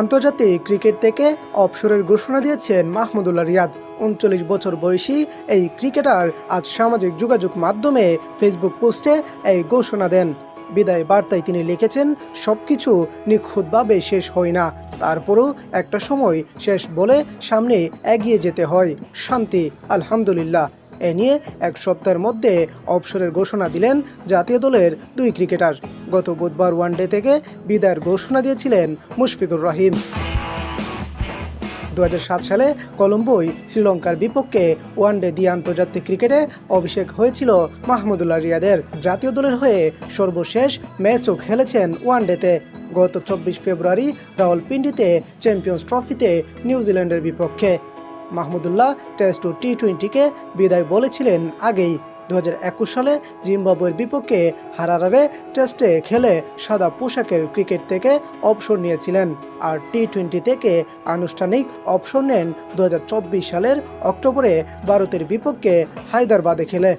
আন্তর্জাতিক ক্রিকেট থেকে অবসরের ঘোষণা দিয়েছেন মাহমুদুল্লাহ রিয়াদ। উনচল্লিশ বছর বয়সী এই ক্রিকেটার আজ সামাজিক যোগাযোগ মাধ্যমে ফেসবুক পোস্টে এই ঘোষণা দেন। বিদায় বার্তায় তিনি লিখেছেন সব কিছু নিখুঁতভাবে শেষ হয় না। তারপরও একটা সময় শেষ বলে সামনে এগিয়ে যেতে হয়। শান্তি, আলহামদুলিল্লাহ। এ নিয়ে এক সপ্তাহের মধ্যে অবসরের ঘোষণা দিলেন জাতীয় দলের দুই ক্রিকেটার। গত বুধবার ওয়ানডে থেকে বিদায়ের ঘোষণা দিয়েছিলেন মুশফিকুর রহিম। দু হাজার সাত সালে কলম্বোয় শ্রীলঙ্কার বিপক্ষে ওয়ানডে দিয়ে আন্তর্জাতিক ক্রিকেটে অভিষেক হয়েছিল মাহমুদুল্লাহ রিয়াদের। জাতীয় দলের হয়ে সর্বশেষ ম্যাচও খেলেছেন ওয়ানডেতে। গত চব্বিশ ফেব্রুয়ারি রাওয়ালপিন্ডিতে চ্যাম্পিয়ন্স ট্রফিতে নিউজিল্যান্ডের বিপক্ষে। মাহমুদুল্লাহ টেস্ট ও টি টোয়েন্টিকে বিদায় বলেছিলেন আগেই। দু হাজার একুশ সালে জিম্বাবুয়ের বিপক্ষে হারারারে টেস্টে খেলে সাদা পোশাকের ক্রিকেট থেকে অবসর নিয়েছিলেন আর টি টোয়েন্টি থেকে আনুষ্ঠানিক অবসর নেন দু হাজার চব্বিশ সালের অক্টোবরে ভারতের বিপক্ষে হায়দ্রাবাদে খেলে।